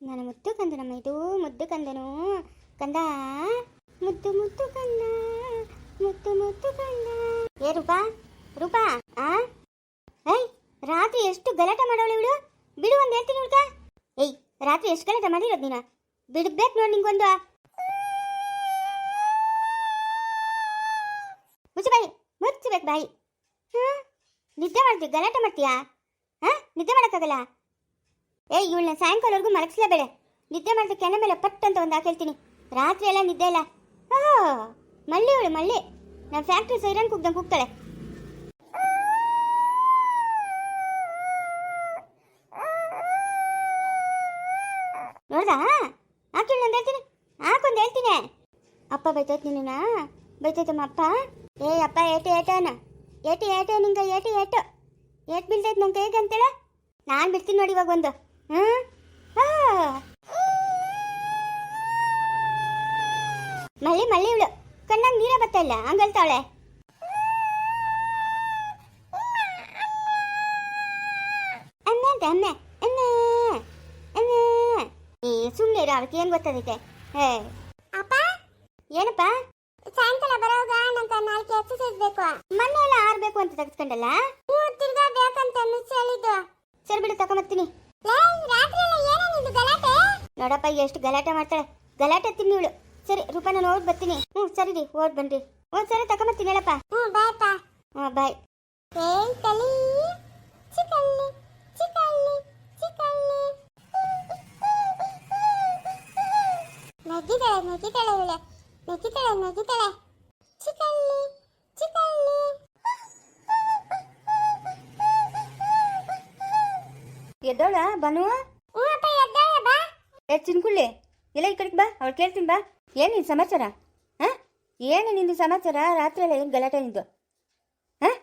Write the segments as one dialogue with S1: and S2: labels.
S1: ನನ್ನ ಮುದ್ದು ಕಂದನಮ್ಮ ಇದು ಮುದ್ದು ಕಂದನು. ಕಂದ. ಮುದ್ದು ಮುದ್ದು ಕಂದ. ಮುದ್ದು ಮುದ್ದು ಕಂದ. ಏ ರೂಪಾ ರೂಪಾ, ಆ? ಏಯ್, ರಾತ್ರಿ ಎಷ್ಟು ಗಲಾಟೆ ಮಾಡೋಳು ಬಿಡು ಬಿಡು ಒಂದು ಹೇಳ್ತೀನಿ ಹುಡ್ಕ ಏಯ್, ರಾತ್ರಿ ಎಷ್ಟು ಗಲಾಟೆ ಮಾಡಿರೋದು ನೀನು? ಬಿಡ್ಬೇಕು ನೋಡಿ ನಿಂಗೊಂದು. ಮುಚ್ಚು ಬಾಯಿ ಮುಚ್ಚಬೇಕು ಬಾಯಿ. ಹ್ಞೂ ನಿದ್ದೆ ಮಾಡ್ತೀವಿ ಗಲಾಟೆ ಮಾಡ್ತೀಯಾ? ಹಾಂ? ನಿದ್ದೆ ಮಾಡೋಕ್ಕಾಗಲ್ಲ? ಏಯ್ ಇವಳನ್ನ ಸಾಯಂಕಾಲವರೆಗೂ ಮಲಗಿಸ್ಲೇಬೇಡ ನಿದ್ದೆ ಮಾಡಿದ ಕೆನೆ ಮೇಲೆ ಪಟ್ ಅಂತ ಒಂದು ಹಾಕೇಳ್ತೀನಿ ರಾತ್ರಿ ಎಲ್ಲ ನಿದ್ದೆ ಇಲ್ಲ. ಹಾ ಮಳ್ಳಿ ಇವಳು ಮಳ್ಳಿ ನಮ್ಮ ಫ್ಯಾಕ್ಟ್ರಿ ಸೈರನ್ ಕುಗ್ದಂಗೆ ಕೂಗ್ತಾಳೆ. ನೋಡ್ದಾ? ಹಾಕಿಳು ನಂದು ಹೇಳ್ತೀನಿ. ಹಾಕೊಂದು ಹೇಳ್ತೀನಿ. ಅಪ್ಪ ಬೈತೈತೆ ನಿನ್ನ ಬೈತೈತಮ್ಮ ಅಪ್ಪ? ಏ, ಅಪ್ಪ, ಏಟು ಏಟನ ಏಟು ಏಟು, ನಿಂಗೆ ಏಟು ಏಟು. ಏಟು ಬೀಳ್ತೈತೆ ನನ್ನ ಕೈಗೆ ಅಂತೇಳ. ನಾನು ಬಿಡ್ತೀನಿ ನೋಡಿ ಇವಾಗ ಒಂದು. ಮಳ್ಳಿ ಮಳ್ಳಿ ಇವಳು. ಕಣ್ಣಾಗ ನೀರ ಬತ್ತಲ್ಲ ಹಂಗಲ್ತಾಳೆ. ಅಮ್ಮ ಅಂತ ಅಮ್ಮ ಅಮ್ಮ ಅಮ್ಮ ಏ ಸುಮ್ಮನೆ ಇರೋ ಅವಕ್ಕೆ ಏನು ಗೊತ್ತದೈತೆ ಹೇ. ಅಪ್ಪ? ಏನಪ್ಪ? ಸಾಯಂಕಾಲ ಬರೋವಾಗ ನಂಗೆ ನಾಲ್ಕು ಎಕ್ಸಸೈಸ್ ಬೇಕು. ಮೊನ್ನೆ ಎಲ್ಲ ಆರ್ಬೇಕು ಅಂತ ತೆಗೆಸ್ಕೊಂಡಲ್ಲ? ತಿರ್ಗಾ ಬೇಕಂತ ಮಿಸ್ ಹೇಳಿದ್ದು ಸರಿ ಬಿಡು ತಗೊಂಬರ್ತೀನಿ. ನೋಡಪ್ಪ ಎಷ್ಟು ಗಲಾಟೆ ಮಾಡ್ತಾಳೆ. ಗಲಾಟೆ ತಿನ್ನಿ ಇವಳು. ಸರಿ ರೂಪಾಯಿ ನಾನು ಓದ್ ಬರ್ತೀನಿ. ಹ್ಞೂ ಸರಿ ರೀ ಓದ್ ಬನ್ರಿ. ಹ್ಞೂ ಸರಿ ತಗೊಂಬರ್ತೀನಿ ಹೇಳಪ್ಪ. ಹ್ಞೂ ಬಾಯ್ ಪಾ ಹ್ಞೂ ಬಾಯ್. ತಲಿ. ಚಿಕಲ್ಲಿ ಚಿಕಲ್ಲಿ ಚಿಕಲ್ಲಿ ನಗಿತಾಳೆ ನಗಿತಾಳೆ ಇವಳೆ. ನಗಿತಾಳೆ ನಗಿತಾಳೆ. ಚಿಕಲ್ಲಿ ಚಿಕಲ್ಲಿ
S2: ಎದ್ದೋಳ ಬನು? ಏ ಚಿನ್ಕುಳ್ಳಿ ಎಲ್ಲ ಈ ಕಡೆಗೆ ಬಾ ಅವ್ರು ಕೇಳ್ತೀನಿ ಬಾ. ಏನು ನಿನ್ನ ಸಮಾಚಾರ? ಹಾಂ? ಏನು ನಿಂದು ಸಮಾಚಾರ? ರಾತ್ರಿ ಎಲ್ಲ ಏನು ಗಲಾಟೆ ನಿಂದು? ಹಾಂ?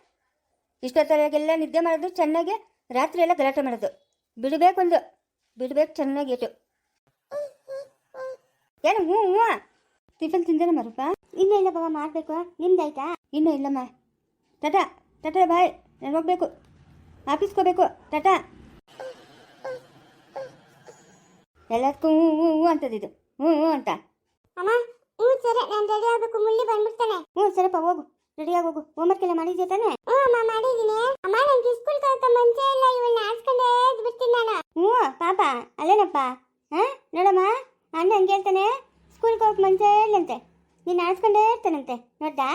S2: ಇಷ್ಟೊತ್ತರೆಗೆಲ್ಲ ನಿದ್ದೆ ಮಾಡೋದು ಚೆನ್ನಾಗಿ ರಾತ್ರಿ ಎಲ್ಲ ಗಲಾಟೆ ಮಾಡೋದು. ಬಿಡಬೇಕೊಂದು ಬಿಡಬೇಕು ಚೆನ್ನಾಗಿ ಏಟು. ಏನು ಹ್ಞೂ ಹ್ಞೂ? ಟಿಫನ್ ತಿಂದೇನ ಮರಪ್ಪ?
S1: ಇನ್ನೂ ಇಲ್ಲ ಬಾಬಾ ಮಾಡಬೇಕು. ನಿಮ್ದಾಯ್ತಾ
S2: ಇನ್ನೂ ಇಲ್ಲಮ್ಮ. ಟಾಟಾ ಟಾಟಾ ಬಾಯ್ ನಾನು ಹೋಗ್ಬೇಕು. ಆಫೀಸ್ಗೆ ಹೋಗ್ಬೇಕು. ಟಾಟಾ. ಎಲ್ಲದಕ್ಕೂ ಹ್ಞೂ ಹ್ಞೂ ಹ್ಞೂ ಅಂತದಿದು ಹ್ಞೂ ಹ್ಞೂ ಅಂತ.
S1: ಅಮ್ಮ ಹ್ಞೂ ಸರಿ ನಾನು ರೆಡಿ ಆಗಬೇಕು ಮುಳ್ಳಿ ಬಂದ್ಬಿಡ್ತಾನೆ.
S2: ಹ್ಞೂ ಸರಿಪ್ಪ ಹೋಗು. ರೆಡಿಯಾಗಿ ಹೋಗು ಹೋಮ್ವರ್ಕ್ ಎಲ್ಲ ಮಾಡಿದ್ಯಾ ತಾನೆ?
S1: ಹ್ಞೂ ಅಮ್ಮ ಮಾಡಿದ್ದೀನಿ. ಅಮ್ಮ ನನಗೆ ಸ್ಕೂಲ್ ಕಳ್ಕ ಮುಂಚೆ ಇಲ್ಲ ಇವಳನ್ನ ಆಡ್ಸ್ಕೊಂಡೇ ಬಿಡ್ತೀನಿ ನಾನು.
S2: ಹ್ಞೂ ಪಾಪ ಅಲ್ಲೇನಪ್ಪ? ಹಾಂ ನೋಡಮ್ಮ ಅಣ್ಣ ಹಂಗೆ ಹೇಳ್ತಾನೆ ಸ್ಕೂಲ್ಗೆ ಹೋಗಕ್ಕೆ ಮುಂಚೆ ಇಲ್ಲಂತೆ. ನೀನು ಆಡ್ಸ್ಕೊಂಡೇ ಇರ್ತಾನಂತೆ ನೋಡ್ದಾ?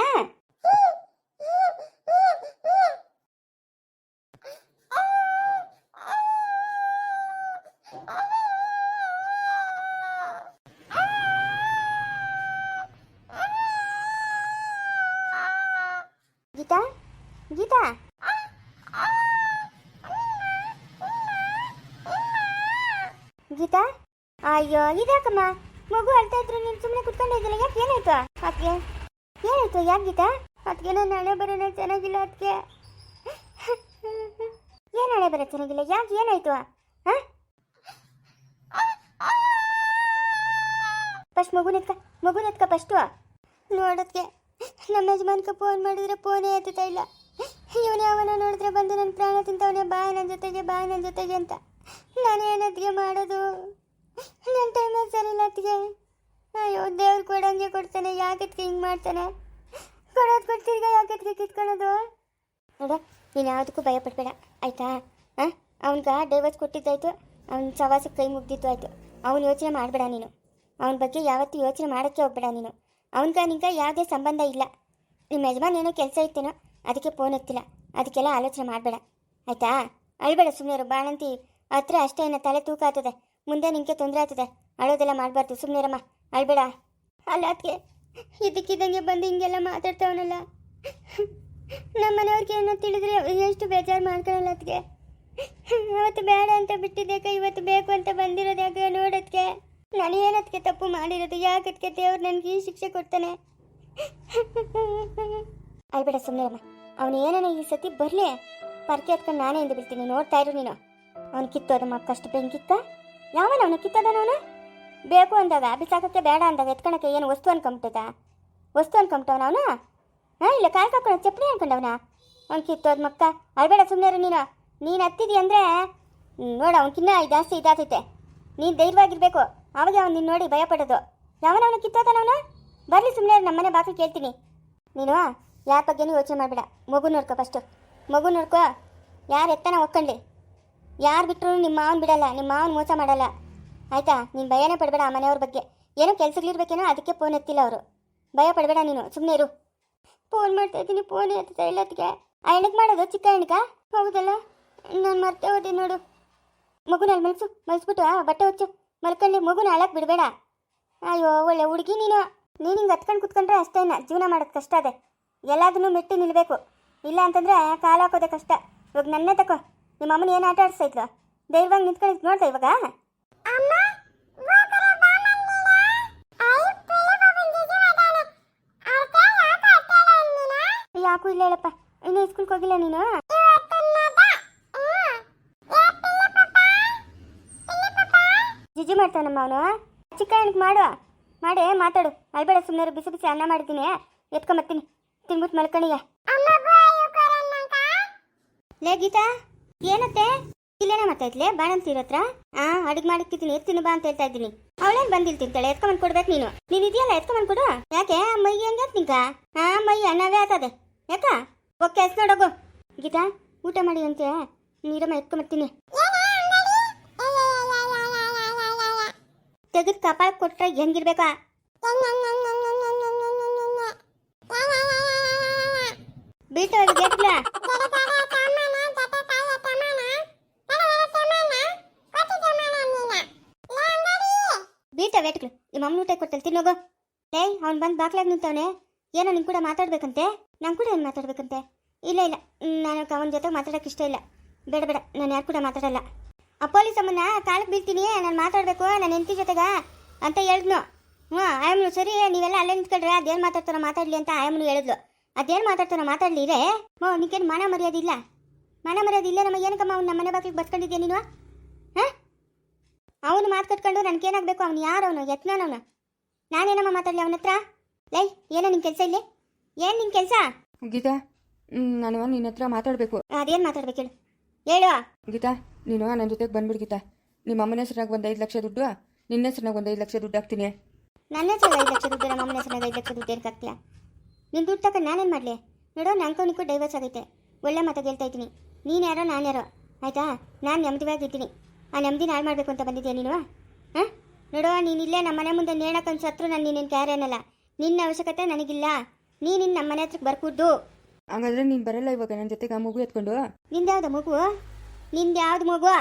S1: ಅಯ್ಯೋ ಇದ್ಯಾಕಮ್ಮ ಮಗು ಅಳ್ತಾ ಇದ್ರು ನೀನು ಸುಮ್ಮನೆ ಕುತ್ಕೊಂಡಿದ್ದಿಲ್ಲ ಯಾಕೆ ಏನಾಯ್ತು? ಅದಕ್ಕೆ ಏನಾಯ್ತು, ಯಾಕೆ ಗೀತಾ? ಅದಕ್ಕೆ ನಾನು ನಾಳೆ ಬರೋಣ ಚೆನ್ನಾಗಿಲ್ಲ ಅದಕ್ಕೆ ಏನು ನಾಳೆ ಬರೋ ಚೆನ್ನಾಗಿಲ್ಲ, ಯಾಕೆ ಏನಾಯ್ತು? ಹಾಂ? ಫಸ್ಟ್ ಮಗು ನೆತ್ಕ ಮಗು ನೆತ್ಕ ಫಸ್ಟು. ನೋಡೋದಕ್ಕೆ ನಮ್ಮ ಯಜಮಾನ್ಕ ಫೋನ್ ಮಾಡಿದ್ರೆ ಫೋನೇ ಎತ್ತುತ್ತಾ ಇಲ್ಲ. ಇವನೇ ಅವನ ನೋಡಿದ್ರೆ ಬಂದು ನನ್ನ ಪ್ರಾಣ ತಿಂತವನೇ, ಬಾ ನನ್ನ ಜೊತೆಗೆ, ಬಾ ನನ್ನ ಜೊತೆಗೆ ಅಂತ. ನಾನು ಏನದ್ಗೆ ಮಾಡೋದು? ನನ್ನ ಟೈಮಲ್ಲಿ ಸರಿ ಇಲ್ಲ ಅಯ್ಯೋ ದೇವ್ರು ಕೊಡಂಗೆ ಕೊಡ್ತಾನೆ, ಯಾಕತ್ಗೆ ಹಿಂಗೆ ಮಾಡ್ತಾನೆ? ಕೊಡೋದು ಕೊಡ್ತಿರ್ಗ ಯಾಕತ್ಗೆ ಕಿತ್ಕೊಳ್ಳೋದು ನೋಡ, ನೀನು ಯಾವುದಕ್ಕೂ ಭಯ ಪಡಬೇಡ, ಆಯ್ತಾ? ಹಾಂ? ಅವ್ನಿಗೆ ಡೈವರ್ಸ್ ಕೊಟ್ಟಿದ್ದಾಯ್ತು, ಅವ್ನ ಸವಾಸಕ್ಕೆ ಕೈ ಮುಗ್ದಿತ್ತು ಆಯ್ತು. ಅವ್ನು ಯೋಚನೆ ಮಾಡಬೇಡ ನೀನು. ಅವನ ಬಗ್ಗೆ ಯಾವತ್ತೂ ಯೋಚನೆ ಮಾಡೋಕ್ಕೆ ಹೋಗ್ಬೇಡ ನೀನು. ಅವನ್ಗ ನಿಂಗೆ ಯಾವುದೇ ಸಂಬಂಧ ಇಲ್ಲ. ನಿಮ್ಮ ಯಜಮಾನ್ ಏನೋ ಕೆಲಸ ಇತ್ತೇನೋ, ಅದಕ್ಕೆ ಫೋನ್ ಎತ್ತಿಲ್ಲ ಅದಕ್ಕೆಲ್ಲ ಆಲೋಚನೆ ಮಾಡಬೇಡ. ಆಯ್ತಾ? ಅಳ್ಬೇಡ ಸುಮ್ಮನೆ ಬಾಣಂತಿ. ಹತ್ರ ಅಷ್ಟೇ ತಲೆ ತೂಕ ಆಗ್ತದೆ. ಮುಂದೆ ನಿಂಗೆ ತೊಂದರೆ ಆಗ್ತದೆ. ಅಳೋದೆಲ್ಲ ಮಾಡಬಾರ್ದು. ಸುಮ್ಮನಿರಮ್ಮ ಅಳ್ಬೇಡ. ಅಲ್ಲ ಅದಕ್ಕೆ ಇದಕ್ಕಿದ್ದಂಗೆ ಬಂದು ಹಿಂಗೆಲ್ಲ ಮಾತಾಡ್ತಾವನಲ್ಲ. ನಮ್ಮ ಮನೆಯವ್ರಿಗೆ ಏನೋ ತಿಳಿದ್ರೆ ಎಷ್ಟು ಬೇಜಾರು ಮಾಡ್ಕೊಳಲ್ಲ ಅದಕ್ಕೆ ಅವತ್ತು ಬೇಡ ಅಂತ ಬಿಟ್ಟಿದ್ದೇಕ ಇವತ್ತು ಬೇಕು ಅಂತ ಬಂದಿರೋದು ಯಾಕೆ ನೋಡೋದಕ್ಕೆ ನಾನು ಏನದಕ್ಕೆ ತಪ್ಪು ಮಾಡಿರೋದು? ಯಾಕದಕ್ಕೆ ದೇವ್ರು ನನಗೆ ಈ ಶಿಕ್ಷೆ ಕೊಡ್ತಾನೆ? ಅಲ್ಬೇಡ ಸುಮ್ಮನೆ ಅವನು ಏನೇನ ಈ ಸತಿ ಬರಲಿ. ಪರ್ಕೆ ಹತ್ಕೊಂಡು ನಾನೇ ಎಂದು ಬಿಡ್ತೀನಿ ನೋಡ್ತಾ ಇರು ನೀನು. ಕಿತ್ತು ಅದು ಕಷ್ಟ ಬೆಂಕಿತ್ತ? ಯಾವನ ಕಿತ್ತದನವನು ಬೇಕು ಅಂದಾಗ, ಬಿಸಾಕಕ್ಕೆ ಬೇಡ ಅಂದಾಗ, ಎತ್ಕೊಳಕ್ಕೆ ಏನು ವಸ್ತು ಅನ್ಕೊಂಬಿಟ್ಟದ? ವಸ್ತು ಅನ್ಕೊಂಬಿಟ್ಟವನ ಅವನು? ಹಾಂ, ಇಲ್ಲ ಕಾಲು ಕಾಕೊಂಡ ಚಪ್ಪಲಿ ಅನ್ಕೊಂಡವನ? ಅವ್ನು ಕಿತ್ತೋದ್ ಮಕ್ಕ. ಅಳ್ಬೇಡ ಸುಮ್ಮನೆ ನೀನು. ನೀನು ಹತ್ತಿದಿ ಅಂದರೆ ನೋಡು ಅವನಕಿನ್ನ ಜಾಸ್ತಿ ಇದಾತೈತೆ. ನೀನು ಧೈರ್ಯವಾಗಿರ್ಬೇಕು. ಅವಾಗ ಅವ್ನು ನಿನ್ನ ನೋಡಿ ಭಯ ಪಡೋದು ಯಾವನವನು ಕಿತ್ತೋದನವನು ಬರಲಿ ಸುಮ್ಮನೆ ನಮ್ಮನೆ ಬಾಕಿ ಕೇಳ್ತೀನಿ. ನೀನು, ಯಾರ ಬಗ್ಗೆನೂ ಯೋಚನೆ ಮಾಡಬೇಡ. ಮಗು ನೋಡ್ಕೊ ಫಸ್ಟು ಮಗು ನೋಡ್ಕೋ. ಯಾರು ಎತ್ತನ ಒಕ್ಕಂಡ್ಲಿ ಯಾರು ಬಿಟ್ಟರು ನಿಮ್ಮ ಮಾವನ್ ಬಿಡಲ್ಲ ನಿಮ್ಮ ಮಾವನ್ ಮೋಸ ಮಾಡಲ್ಲ. ಆಯ್ತಾ? ನೀನು ಭಯನೇ ಪಡಬೇಡ ಆ ಮನೆಯವ್ರ ಬಗ್ಗೆ. ಏನೋ ಕೆಲಸಗಳಿರ್ಬೇಕೇನೋ ಅದಕ್ಕೆ ಫೋನ್ ಎತ್ತಿಲ್ಲ ಅವರು. ಭಯ ಪಡಬೇಡ ನೀನು ಸುಮ್ಮನೆ ಇರು. ಫೋನ್ ಮಾಡ್ತಾ ಇದ್ದೀನಿ ಫೋನ್ ಎತ್ತಾ ಇಲ್ಲ ಅದಕ್ಕೆ ಆ ಹೆಣ್ಣಕ್ಕೆ ಮಾಡೋದು ಚಿಕ್ಕ ಹೆಣ್ಣಕ ಹೌದಲ್ಲ? ನಾನು ಮರ್ತೇ ಹೋದೆ ನೋಡು. ಮಗುನಲ್ಲಿ ಮಲ್ಸು ಮಲಸ್ಬಿಟ್ಟು ಆ, ಬಟ್ಟೆ ಹೊಚ್ಚು. ಮಲ್ಕೊಂಡು ಮಗುನ ಅಳಕ್ ಬಿಡಬೇಡ. ಅಯ್ಯೋ ಒಳ್ಳೆ ಹುಡುಗಿ ನೀನು. ನೀನು ಹಿಂಗೆ ಹತ್ಕೊಂಡು ಕುತ್ಕೊಂಡ್ರೆ ಅಷ್ಟೇನ ಜೀವನ ಮಾಡೋದು ಕಷ್ಟ ಅದೇ. ಎಲ್ಲದನ್ನೂ ಮೆಟ್ಟಿ ನಿಲ್ಲಬೇಕು ಇಲ್ಲ ಅಂತಂದ್ರೆ ಕಾಲು ಹಾಕೋದೆ ಕಷ್ಟ. ಇವಾಗ ನನ್ನೇ ತಕೋ. ನಿಮ್ಮ ಅಮ್ಮನ ಏನು ಆಟ ಆಡಿಸ್ತಾ ಇದ್ಲು? ಧೈರ್ಯವಾಗಿ ನಿಂತ್ಕೊಂಡು ನೋಡ್ತಾ ಇವಾಗ? ಯಾಕೂ ಇಲ್ಲ ಹೇಳಪ್ಪ. ಇನ್ನು ಸ್ಕೂಲ್ಗೆ ಹೋಗಿಲ್ಲ ನೀನು? ಜಿಜಿ ಮಾಡ್ತಾನಮ್ಮ ಅವನು. ಚಿಕ್ಕ ಹೆಣ್ಗೆ ಮಾಡು. ಮಾಡಿ ಮಾತಾಡು. ಅಲ್ಬೇಡ ಸುಮ್ಮನೆ ಬಿಸಿ ಬಿಸಿ ಅನ್ನ ಮಾಡಿದ್ದೀನಿ. ಎತ್ಕೊಂಬರ್ತೀನಿ ತಿನ್ಬಿಟ್ಟು ಮಲ್ಕಣಿಯ ಲೇ ಗೀತಾ. ಏನತ್ತೆ? ಇಲ್ಲೇನ ಮಾತಾಯ್ತಲೆ ಬಾಣಂತೀರ ಹತ್ರ ಆ, ಅಡಿಗೆ ಮಾಡಿಕ್ಕಿದ್ದೀನಿ ಎತ್ತಿನಿ ಬಾ ಅಂತ ಹೇಳ್ತಾ ಇದ್ದೀನಿ. ಅವಳೇನ್ ಬಂದಿಲ್ ತಿಂತಾಳೆ ಎತ್ಕೊಂಡ್ ಕೊಡ್ಬೇಕು ನೀನು. ನೀನ್ ಇದೆಯಲ್ಲ, ಎತ್ಕೊಂಡ್ ಕೊಡು ಯಾಕೆ? ಮೈ ಹೆಂಗೆ ನಿಂಗ? ಆ ಮೈ ಅಣ್ಣವೇ ಆತದೆ. ಯಾಕ? ಓಕೆ ಎಸ್ ನೋಡೋಗು ಗೀತಾ, ಊಟ ಮಾಡಿ ಅಂತೆ. ನೀರಮ್ಮ ಎತ್ಕೊಂಬರ್ತೀನಿ ತೆಗೆದು ಕಪಾಳ ಕೊಟ್ರೆ ಹೆಂಗಿರ್ಬೇಕಾ? ಬೀಳ್ತವೆ ನಿಮ್ಮ ಊಟ ಕೊಟ್ಟಲ್ಲಿ ತಿನ್ನೋಗೋ. ಏಯ್ ಅವ್ನು ಬಂದು ಬಾಕ್ಲಾಗ ನಿಂತವನೆ. ಏನೋ ನಿನ್ ಕೂಡ ಮಾತಾಡ್ಬೇಕಂತೆ? ನಂಗೆ ಕೂಡ ಏನು ಮಾತಾಡ್ಬೇಕಂತೆ? ಇಲ್ಲ ಇಲ್ಲ. ನಾನು ಅವನ ಜೊತೆ ಮಾತಾಡೋಕೆ ಇಷ್ಟ ಇಲ್ಲ. ಬೇಡ ಬೇಡ. ನಾನು ಯಾರು ಕೂಡ ಮಾತಾಡಲ್ಲ. ಆ ಪೊಲೀಸ್ ಅಮ್ಮನ ಕಾಲಕ್ಕೆ ಬೀಳ್ತೀನಿ. ನಾನು ಮಾತಾಡಬೇಕು. ನನ್ನ ಹೆಂಡತಿ ಜೊತೆಗ ಅಂತ ಹೇಳಿದ್ನು. ಹ್ಞೂ ಆಯಮ್ಮನು ಸರಿ. ನೀವೆಲ್ಲ ಅಲ್ಲೇ ನಿಂತ್ಕೊಂಡ್ರೆ ಅದೇನು ಮಾತಾಡ್ತಾನೋ ಮಾತಾಡಲಿ ಅಂತ ಆಯಮ್ಮನು ಹೇಳಿದ್ಲು. ಅದೇನು ಮಾತಾಡ್ತಾರೆ ಮಾತಾಡಲಿ ರೇ ಹ್ಞೂ ನಿನಗೇನು ಮಾನ ಮರ್ಯಾದಿಲ್ಲ ಮನ ಮಾನ ಮರ್ಯಾದೆ ಇಲ್ಲ. ನಮ್ಮ ಏನಕ್ಕಮ್ಮ ಅವ್ನು ನಮ್ಮ ಮನೆ ಬಾಗಿಲಿಗೆ ಬಸ್ಕೊಂಡಿದ್ಯಾ ನೀನು? ಅವನು ಮಾತು ಕಟ್ಕೊಂಡು ನನಗೇನಾಗಬೇಕು? ಅವನು ಯಾರು ಅವನು? ಯತ್ನವನು ನಾನೇನಮ್ಮ ಮಾತಾಡಲಿ ಅವನ ಹತ್ರ? ಲೈ ಏನೋ ನಿನ್ನ ಕೆಲಸ ಇಲ್ಲಿ? ಏನು ನಿನ್ನ ಕೆಲಸ?
S3: ಗೀತಾ ನಾನು ನಿನ್ನ ಹತ್ರ ಮಾತಾಡಬೇಕು.
S1: ಅದೇನು ಮಾತಾಡ್ಬೇಕು ಹೇಳು? ಹೇಳು.
S3: ಗೀತಾ ನೀನು ನನ್ನ ಜೊತೆಗೆ ಬಂದ್ಬಿಡು ಗೀತಾ. ನಿಮ್ಮ ಅಮ್ಮನ ಹೆಸರಾಗ ಒಂದು ಐದು ಲಕ್ಷ ದುಡ್ಡು ನಿನ್ನ ಹೆಸರಾಗ ಒಂದು ಐದು ಲಕ್ಷ ದುಡ್ಡು ಹಾಕ್ತೀನಿ.
S1: ನನ್ನ ಹೆಸರು ಐದು ಲಕ್ಷ ದುಡ್ಡು ನಮ್ಮ ಅಮ್ಮನ ಹೆಸರಾಗ ಐದು ಲಕ್ಷ ದುಡ್ಡು ಏನಕ್ಕೆ ಹಾಕ್ತೀಯ? ನಿನ್ನ ದುಡ್ಡು ತಗೊಂಡು ನಾನೇನು ಮಾಡಲಿ? ನೋಡೋ ನಂಗೂ ನಿಕ್ಕೂ ಡೈವರ್ಸ್ ಆಗೈತೆ. ಒಳ್ಳೆ ಮಾತಾಗಿ ಹೇಳ್ತಾ ಇದ್ದೀನಿ. ನೀನು ಯಾರೋ ನಾನು ಯಾರೋ. ಆಯಿತಾ? ನಾನು ನೆಮ್ಮದಿವಾಗಿದ್ದೀನಿ ಆ ನೆಮ್ಮದಿ ಹಾಳು ಮಾಡಬೇಕು ಅಂತ ಬಂದಿದ್ದೀಯ ನೀನು ಹಾಂ ನೋಡೋ ನೀನಿಲ್ಲೇ ನಮ್ಮ ಮನೆ ಮುಂದೆ ನೇಣಕ್ಕೊಂದು ಸತ್ರು ನಾನು ನೀನೇನು ಕ್ಯಾರ್ ಏನಲ್ಲ ನಿನ್ನ ಅವಶ್ಯಕತೆ ನನಗಿಲ್ಲ. ನೀನು ನಮ್ಮ ಮನೆ ಹತ್ರಕ್ಕೆ ಬರ್ಕೂಡ್ದು.
S3: ಹಂಗಾದ್ರೆ ನೀನು ಬರಲ್ಲ ಇವಾಗ ನನ್ನ ಜೊತೆಗೆ ಆ ಮಗು ಎತ್ಕೊಂಡು?
S1: ನಿಂದ್ಯಾವ್ದು ಮಗು? ನಿಂದ್ಯಾವ್ದು ಮಗು?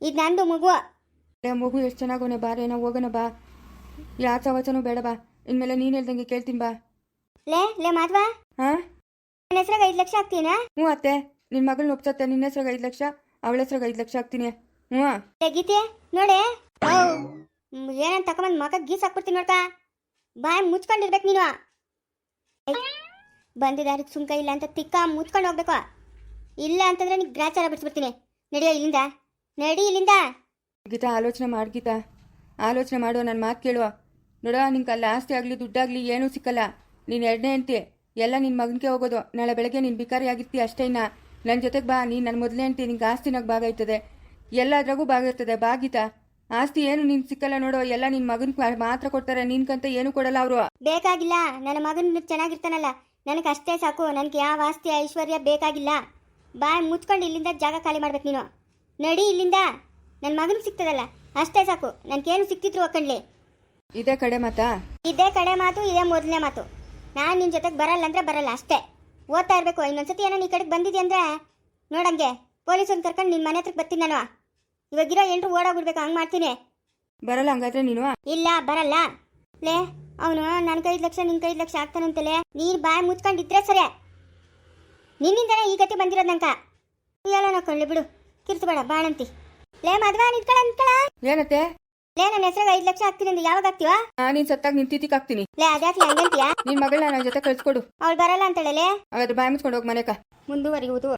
S1: ಇದು ನಂದು ಮಗು.
S3: ಮಗು ಎಷ್ಟು ಚೆನ್ನಾಗೋನೆ ಬಾ ರೇನ ಹೋಗೋಣ ಬಾ. ಯಾವ ಸವಚನೂ ಬೇಡ ಬಾ. ಇನ್ಮೇಲೆ ನೀನು ಹೇಳ್ದಂಗೆ ಕೇಳ್ತೀನಿ ಬಾ.
S1: ಲೇ ಲೇ ಮಾಧ್ವಾ.
S3: ಹಾಂ
S1: ನನ್ನ ಹೆಸ್ರಾಗ ಐದು ಲಕ್ಷ ಹಾಕ್ತೀನಾ
S3: ಹ್ಞೂ ಅತ್ತೆ. ನಿನ್ನ ಮಗಳನ್ನ ಒಪ್ಸತ್ತೆ ನಿನ್ನ ಹೆಸ್ರಾಗ ಐದು ಲಕ್ಷ. ಅವಳ ಹತ್ರ ಐದು ಲಕ್ಷ ಹಾಕ್ತೀನಿ. ಹ್ಞೂ.
S1: ನೋಡಿ? ನೋಡೆ ಏನಂತ ತಕೊಂಬಂದು ಮಗ ಗೀಸ್ ಹಾಕ್ಬಿಡ್ತೀನಿ ನೋಡ್ಕ. ಬಾಯ್ ಮುಚ್ಕೊಂಡಿರ್ಬೇಕು ನೀನು. ಏಯ್, ಬಂದಿದ್ದಾರಿಗೆ ಸುಂಕ ಇಲ್ಲ ಅಂತ ತಿಕ್ಕ ಮುಚ್ಕೊಂಡು ಹೋಗ್ಬೇಕು. ಇಲ್ಲ ಅಂತಂದ್ರೆ ನೀ ಗ್ರಾಚಾರ ಬಿಡಿಸ್ಬಿಡ್ತೀನಿ. ನಡಿ ಇಲ್ಲಿಂದ. ನಡಿ ಇಲ್ಲಿಂದ.
S3: ಗೀತಾ ಆಲೋಚನೆ ಮಾಡಿ ಗೀತಾ. ಆಲೋಚನೆ ಮಾಡುವ ನನ್ನ ಮಾತು ಕೇಳುವ ನೋಡ ನಿಂಗೆ ಅಲ್ಲಿ ಆಸ್ತಿ ಆಗಲಿ ದುಡ್ಡಾಗಲಿ ಏನೂ ಸಿಕ್ಕಲ್ಲ. ನೀನು ಎರಡನೇ ಅಂತಿ ಎಲ್ಲ ನಿನ್ನ ಮಗನಿಗೆ ಹೋಗೋದು. ನಾಳೆ ಬೆಳಗ್ಗೆ ನೀನು ಬಿಕಾರಿ ಆಗಿರ್ತಿ ಅಷ್ಟೇ ಇನ್ನ. ನನ್ನ ಜೊತೆಗೆ ಬಾ ನೀನು ನನ್ನ ಮೊದಲೇ ಅಂತೀನಿ ನಿಂಗೆ ಆಸ್ತಿನಾಗ ಭಾಗ ಇರ್ತದೆ. ಎಲ್ಲದ್ರಾಗೂ ಭಾಗ ಇರ್ತದೆ. ಬಾ ಆಸ್ತಿ ಏನು ನಿನ್ ಸಿಕ್ಕಲ್ಲ ನೋಡು ಎಲ್ಲ ನಿನ್ನ ಮಗನ್ ಮಾತ್ರ ಕೊಡ್ತಾರೆ ನಿನ್ಕಂತ ಏನು ಕೊಡಲ್ಲ ಅವರು.
S1: ಬೇಕಾಗಿಲ್ಲ ನನ್ನ ಮಗನ ಚೆನ್ನಾಗಿರ್ತಾನಲ್ಲ. ನನಗೆ ಅಷ್ಟೇ ಸಾಕು ನನಗೆ ಯಾವ ಆಸ್ತಿ ಐಶ್ವರ್ಯ ಬೇಕಾಗಿಲ್ಲ. ಬಾಯ್ ಮುಚ್ಕೊಂಡು ಇಲ್ಲಿಂದ ಜಾಗ ಖಾಲಿ ಮಾಡ್ಬೇಕು ನೀನು. ನಡಿ ಇಲ್ಲಿಂದ. ನನ್ನ ಮಗನ್ ಸಿಗ್ತದಲ್ಲ ಅಷ್ಟೇ ಸಾಕು. ನನ್ಗೇನು ಸಿಕ್ತಿದ್ರು ಒಕ್ಕಂಡ್ಲಿ
S3: ಇದೇ ಕಡೆ ಮಾತಾ?
S1: ಇದೇ ಕಡೆ ಮಾತು ಇದೇ ಮೊದಲನೇ ಮಾತು. ನಾನು ನಿನ್ನ ಜೊತೆಗೆ ಬರಲ್ಲ ಅಂದ್ರೆ ಬರಲ್ಲ ಅಷ್ಟೇ. ಓದ್ತಾ ಇರಬೇಕು ಇನ್ನೊಂದ್ಸತಿ ಏನೋ ಈ ಕಡೆಗೆ ಬಂದಿದೆ ಅಂದ್ರೆ? ನೋಡಂಗೆ ಪೊಲೀಸನ್ನು ಕರ್ಕೊಂಡು ನಿಮ್ಮ ಮನೆ ಹತ್ರಕ್ಕೆ ಬರ್ತೀನಿ ನಾನು. ಇವಾಗಿರೋ ಎಂಟ್ರು ಓಡೋಗ್ಬಿಡ್ಬೇಕು ಹಂಗೆ ಮಾಡ್ತೀನಿ.
S3: ಬರಲ್ಲ ಹಂಗಾದ್ರೆ ನೀನು?
S1: ಇಲ್ಲ ಬರಲ್ಲ. ಲೇ ಅವನು ನನ್ನ ಕೈದು ಲಕ್ಷ ನಿನ್ನ ಕೈದು ಲಕ್ಷ ಆಗ್ತಾನಂತಲೇ ನೀನು ಬಾಯಿ ಮುಚ್ಕೊಂಡಿದ್ರೆ ಸರಿ. ನಿನ್ನಿಂದನೇ ಈ ಗತಿ ಬಂದಿರೋದು ನಂಕ ಎಲ್ಲ ಕಳ್ಳಿ ಬಿಡು ಬೇಡ ಬಾಣಂತಿ. ಲೇ ಮದುವೆ ನಿಂತ್ಕೊಳ ನಿಂತ್ಕೊಳ.
S3: ಏನತ್ತೆ?
S1: ಲೇ ನನ್ನ ಹೆಸರಾಗ ಐದ್ ಲಕ್ಷ ಹಾಕ್ತೀನಿ ಅಂದ್ರೆ ಯಾವಾಗ ಆಗ್ತೀವ
S3: ನೀನ್ ಸತ್ತಾಗ ನಿನ್ ತಿತಿಕ್ ಹಾಕ್ತೀನಿ.
S1: ಲೇ ಅದ್ಯಾಕೆ ಹಂಗಂತೀಯ?
S3: ನಿನ್ ಮಗಳನ್ನ ನನ್ನ ಜೊತೆ ಕಳ್ಸ್ಕೊಡು.
S1: ಅವ್ಳು ಬರಲ್ಲ ಅಂತ
S3: ಹೇಳಲೇ ಅವ್ರ ಬಾಯ್ ಮುಚ್ಕೊಂಡು ಹೋಗ್ ಮನೆಕ.
S1: ಮುಂದುವರಿಯುವುದು.